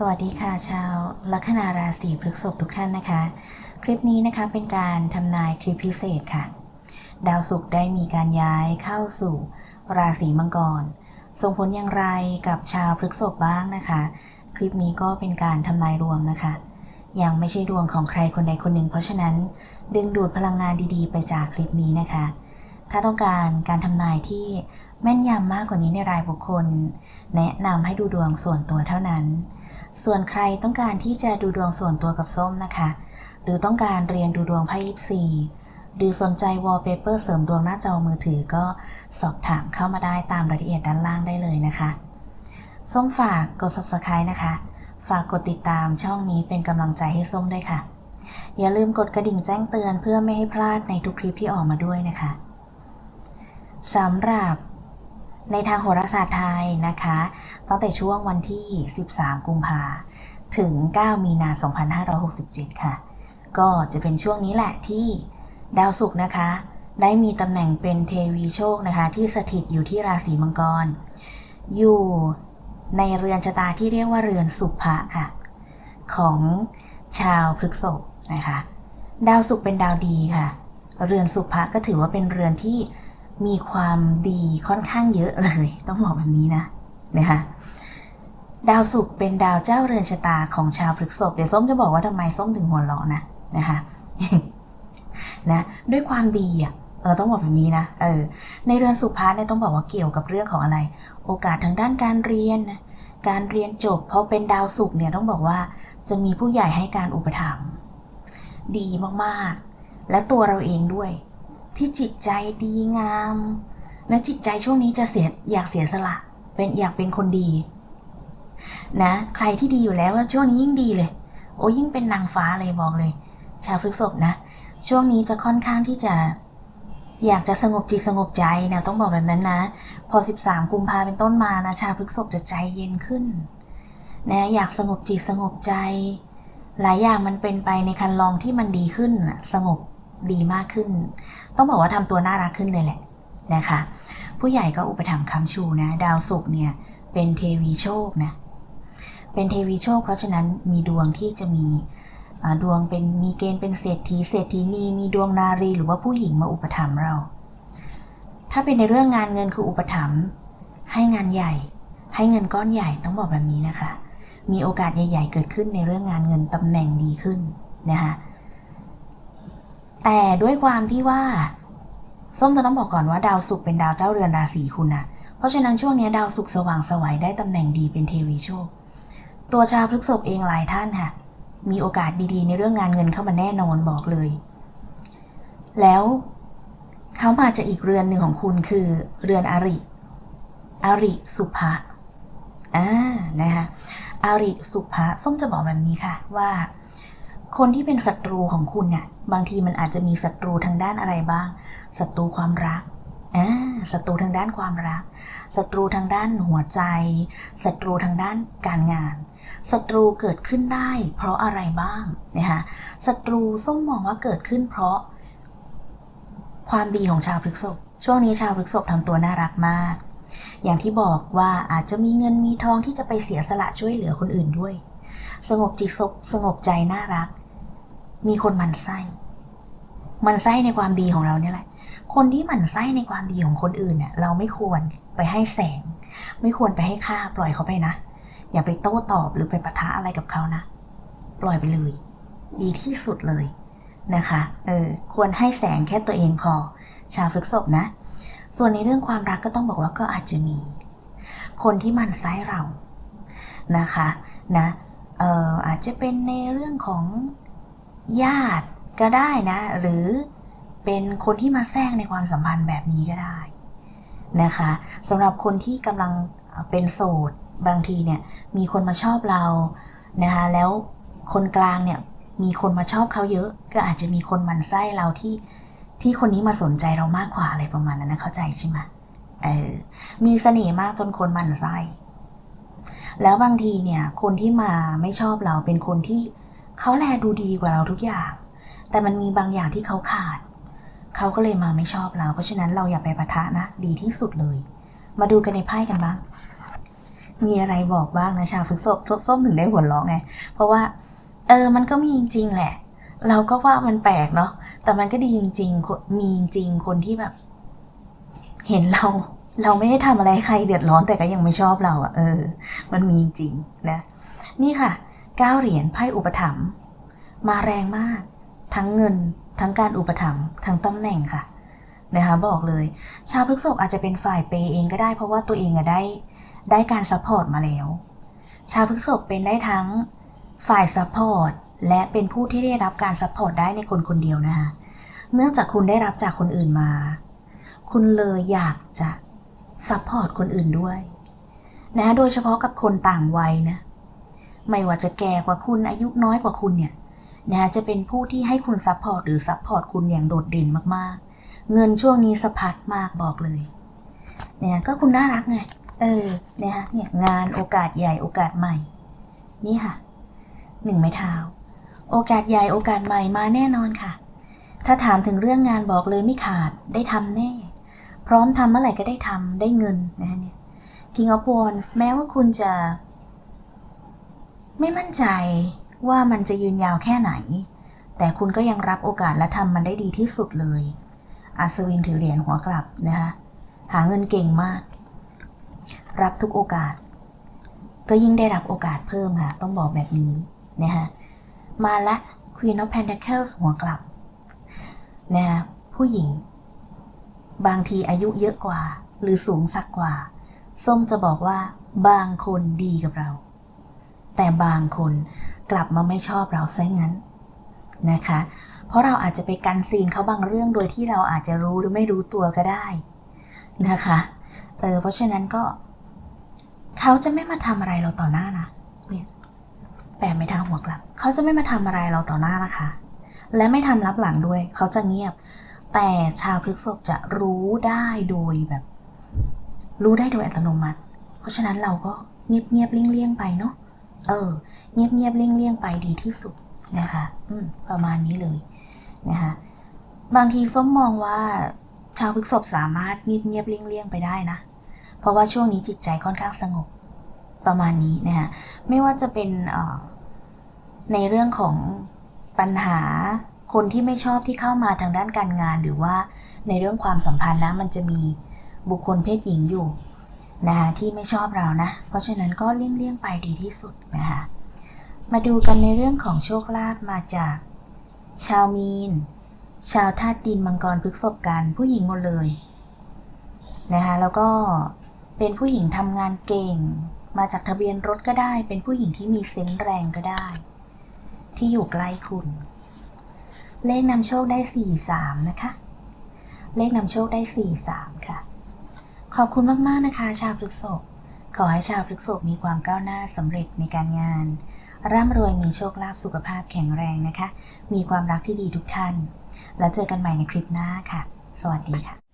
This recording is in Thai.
สวัสดีค่ะชาวลัคนาราศีพฤษภทุกท่านนะคะ คลิปนี้นะคะเป็นการทำนายคลิปพิเศษค่ะ ดาวศุกร์ได้มีการย้ายเข้าสู่ราศีมังกร ส่งผลอย่างไรกับชาวพฤษภบ้างนะคะ คลิปนี้ก็เป็นการทำนายรวมนะคะ ยังไม่ใช่ดวงของใครคนใดคนหนึ่ง เพราะฉะนั้นดึงดูดพลังงานดีๆ ไปจากคลิปนี้นะคะ ถ้าต้องการการทำนายที่แม่นยำมากกว่านี้ในรายบุคคล แนะนำให้ดูดวงส่วนตัวเท่านั้น ส่วนใครต้องการที่จะดูดวงส่วนตัวกับส้มนะคะ หรือต้องการเรียนดูดวงไพ่ยิปซีหรือสนใจวอลเปเปอร์เสริมดวงหน้าจอมือถือก็สอบถามเข้ามาได้ตามรายละเอียดด้านล่างได้เลยนะคะ ส้มฝากกด subscribe นะคะ ฝากกดติดตามช่องนี้เป็นกำลังใจให้ส้มด้วยค่ะ อย่าลืมกดกระดิ่งแจ้งเตือนเพื่อไม่ให้พลาดในทุกคลิปที่ออกมาด้วยนะคะสำหรับ ในทางโหราศาสตร์ไทยนะคะตั้งแต่ช่วงวันที่ 13 กุมภาถึง 9 มีนา 2567 ค่ะ ก็จะเป็นช่วงนี้แหละที่ดาวศุกร์นะคะ ได้มีตำแหน่งเป็นเทวีโชคนะคะ ที่สถิตอยู่ที่ราศีมังกร อยู่ในเรือนชะตาที่เรียกว่าเรือนสุภะค่ะ ของชาวพฤกษภนะคะ ดาวศุกร์เป็นดาวดีค่ะ เรือนสุภะก็ถือว่าเป็นเรือนที่ มีความดีค่อนข้างเยอะเลย ต้องบอกแบบนี้นะนะคะดาวศุกร์เป็นดาวเจ้าเรือนชะตาของชาวพฤษภเดี๋ยวส้มจะบอกว่าทำไมส้มถึงหัวเราะนะนะคะนะด้วยความดีอะเออต้องบอกแบบนี้นะเออในเรือนสุภาเนี่ยต้องบอกว่าเกี่ยวกับเรื่องของอะไร โอกาสทางด้านการเรียนนะการเรียนจบพอเป็นดาวศุกร์เนี่ยต้องบอกว่าจะมีผู้ใหญ่ให้การอุปถัมภ์ดีมากๆ และตัวเราเองด้วย ที่จิตใจดีงาม และจิตใจช่วงนี้จะเสียอยากเสียสละ เป็นอยากเป็นคนดี นะ ใครที่ดีอยู่แล้วช่วงนี้ยิ่งดีเลย โอ้ยิ่งเป็นนางฟ้าเลยบอกเลย ชาวพฤกษภนะ ช่วงนี้จะค่อนข้างที่จะ อยากจะสงบจิตสงบใจนะต้องบอกแบบนั้นนะ พอ 13 กุมภาเป็นต้นมานะชาวพฤกษภจะใจเย็นขึ้น นะอยากสงบจิตสงบใจ หลายอย่างมันเป็นไปในคันลองที่มันดีขึ้นนะสงบ ดีมากขึ้น ต้องบอกว่าทำตัวน่ารักขึ้นเลยแหละนะคะ ผู้ใหญ่ก็อุปถัมภ์คำชูนะ ดาวศุกร์เนี่ยเป็นเทวีโชคนะ เป็นเทวีโชค เพราะฉะนั้นมีดวงที่จะมีดวงเป็นมีเกณฑ์เป็นเศรษฐีเศรษฐีนีมีดวงนารีหรือว่าผู้หญิงมาอุปถัมภ์เรา ถ้าเป็นในเรื่องงานเงินคืออุปถัมภ์ให้งานใหญ่ ให้เงินก้อนใหญ่ต้องบอกแบบนี้นะคะ มีโอกาสใหญ่ ๆ เกิดขึ้นในเรื่องงานเงินตำแหน่งดีขึ้นนะคะ แต่ด้วยความที่ว่า ส้มจะต้องบอกก่อนว่าดาวศุกร์เป็นดาวเจ้าเรือนราศีคุณนะเพราะฉะนั้นช่วงนี้ดาวศุกร์สว่างสวัยได้ตำแหน่งดีเป็นเทวีโชค ตัวชาวพฤกษภเองหลายท่านค่ะ มีโอกาสดีๆ ในเรื่องงานเงินเข้ามาแน่นอนบอกเลย แล้วเขามาจากอีกเรือนหนึ่งของคุณคือเรือนอริอริสุภะอ่านะคะอริสุภะส้มจะบอกแบบนี้ค่ะว่า คนที่เป็นศัตรูของคุณเนี่ยบางทีมันอาจจะมีศัตรูทางด้านอะไรบ้างศัตรูความรักอ่าศัตรูทางด้านความรักศัตรูทางด้านหัวใจศัตรูทางด้านการงานศัตรูเกิดขึ้นได้ เพราะอะไรบ้างนะคะศัตรูส้มมองว่าเกิดขึ้นเพราะ ความดีของชาวพฤกษภช่วงนี้ชาวพฤกษภทำตัวน่ารักมาก อย่างที่บอกว่าอาจจะมีเงินมีทองที่จะไปเสียสละช่วยเหลือคนอื่นด้วย สงบจิตสงบใจน่ารัก มีคนมันไส้มันไส้ในความดีของเราเนี่ยแหละ คนที่มันไส้ในความดีของคนอื่นเนี่ยเราไม่ควรไปให้แสง ไม่ควรไปให้ค่าปล่อยเขาไปนะ อย่าไปโต้ตอบหรือไปปะทะอะไรกับเขานะ ปล่อยไปเลย ดีที่สุดเลยนะคะ เออ ควรให้แสงแค่ตัวเองพอ ชาวพฤกษภนะ ส่วนในเรื่องความรักก็ต้องบอกว่าก็อาจจะมี คนที่มันไส้เรา นะคะ นะ เอออาจจะเป็นในเรื่องของ ญาติก็ได้นะ หรือเป็นคนที่มาแทรกในความสัมพันธ์แบบนี้ก็ได้นะคะสำหรับคนที่กำลังเป็นโสดบางทีเนี่ยมีคนมาชอบเรานะคะแล้วคนกลางเนี่ยมีคนมาชอบเขาเยอะ ก็อาจจะมีคนมันไส้เราที่ที่คนนี้มาสนใจเรามากกว่าอะไรประมาณนั้นนะเข้าใจใช่ไหมเออมีเสน่ห์มากจนคนมันไส้แล้วบางทีเนี่ยคนที่มาไม่ชอบเราเป็นคนที่ เขาแลดูดีกว่าเราทุกอย่าง แต่มันมีบางอย่างที่เขาขาด เขาก็เลยมาไม่ชอบเรา เพราะฉะนั้นเราอย่าไปปะทะนะ ดีที่สุดเลย มาดูกันในไพ่กันบ้าง มีอะไรบอกบ้างนะชาวพฤกษบส้มถึงได้หัวเราะไง เพราะว่า เออ มันก็มีจริงแหละ เราก็ว่ามันแปลกเนาะ แต่มันก็ดีจริงๆ มีจริงคนที่แบบ เห็นเรา เราไม่ได้ทำอะไรใครเดือดร้อนแต่ก็ยังไม่ชอบเราอะเออ มันมีจริงนะ นี่ค่ะ ก้าเหรียญไพ่อุปถัมภ์มาแรงมาก ทั้งเงิน ทั้งการอุปถัมภ์ทั้งตำแหน่งค่ะนะคะบอกเลย ชาวพฤกษบอาจจะเป็นฝ่ายเปย์เองก็ได้ เพราะว่าตัวเองอะได้ได้การซัพพอร์ตมาแล้ว ชาวพฤกษบเป็นได้ทั้งฝ่ายซัพพอร์ตและเป็นผู้ที่ได้รับการซัพพอร์ตได้ในคนคนเดียวนะคะเนื่องจากคุณได้รับจากคนอื่นมา คุณเลยอยากจะซัพพอร์ตคนอื่นด้วยนะโดยเฉพาะกับคนต่างวัยนะ ไม่ว่าจะแก่กว่าคุณอายุน้อยกว่าคุณเนี่ยนะจะเป็นผู้ที่ให้คุณซัพพอร์ตหรือซัพพอร์ตคุณอย่างโดดเด่นมากๆ เงินช่วงนี้สะพัดมากบอกเลยเนี่ยก็คุณน่ารักไง เออเนี่ยฮะเนี่ยงานโอกาสใหญ่โอกาสใหม่ นี่ค่ะหนึ่งไม้เท้า โอกาสใหญ่โอกาสใหม่มาแน่นอนค่ะ ถ้าถามถึงเรื่องงานบอกเลยไม่ขาดได้ทำแน่ พร้อมทำเมื่อไหร่ก็ได้ทำได้เงินนะฮะเนี่ย King of Wands แม้ว่าคุณจะ ไม่มั่นใจว่ามันจะยืนยาวแค่ไหน แต่คุณก็ยังรับโอกาสและทำมันได้ดีที่สุดเลย อัศวินถือเหรียญหัวกลับนะคะหาเงินเก่งมาก รับทุกโอกาส ก็ยิ่งได้รับโอกาสเพิ่มค่ะ ต้องบอกแบบนี้นะคะมาละ Queen of Pentacles หัวกลับนะคะผู้หญิง บางทีอายุเยอะกว่า หรือสูงสักกว่า ส้มจะบอกว่า บางคนดีกับเรา แต่บางคนกลับมาไม่ชอบเราซะงั้นนะคะ เพราะเราอาจจะไปกันซีนเขาบางเรื่องโดยที่เราอาจจะรู้หรือไม่รู้ตัวก็ได้นะคะ เออ เพราะฉะนั้นก็ เขาจะไม่มาทำอะไรเราต่อหน้านะเนี่ยแปลไม่ทางหัวกลับ เขาจะไม่มาทำอะไรเราต่อหน้านะคะ และไม่ทำรับหลังด้วย เขาจะเงียบ แต่ชาวพฤกษบจะรู้ได้โดยแบบ รู้ได้โดยอัตโนมัติ เพราะฉะนั้นเราก็เงียบเงียบเลี่ยงๆไปเนาะ เออ เงียบเงียบเลี่ยงเลี่ยงไปดีที่สุดนะคะ อืม ประมาณนี้เลยนะคะ บางทีส้มมองว่า ชาวพฤกษบสามารถเงียบเงียบเลี่ยงเลี่ยงไปได้นะ เพราะว่าช่วงนี้จิตใจค่อนข้างสงบ ประมาณนี้นะคะไม่ว่าจะเป็นในเรื่องของปัญหาคนที่ไม่ชอบที่เข้ามาทางด้านการงานหรือว่าในเรื่องความสัมพันธ์นะมันจะมีบุคคลเพศหญิงอยู่ นะคะที่ไม่ชอบเรานะ เพราะฉะนั้นก็เลี่ยงๆไปดีที่สุดนะคะมาดูกันในเรื่องของโชคลาภมาจาก ชาวมีน ชาวธาตุดินมังกรพฤกษบกันผู้หญิงหมดเลยนะคะแล้วก็เป็นผู้หญิงทำงานเก่ง มาจากทะเบียนรถก็ได้ เป็นผู้หญิงที่มีเซนส์แรงก็ได้ ที่อยู่ใกล้คุณ เลขนำโชคได้ 43 นะคะ เลขนำโชคได้ 43 ค่ะ ขอบคุณมาก ๆ นะคะ ชาวพฤกษกขอให้ชาวพฤกษกมีความก้าวหน้าสำเร็จในการงาน ร่ำรวยมีโชคลาภสุขภาพแข็งแรงนะคะ มีความรักที่ดีทุกท่าน แล้วเจอกันใหม่ในคลิปหน้าค่ะ สวัสดีค่ะ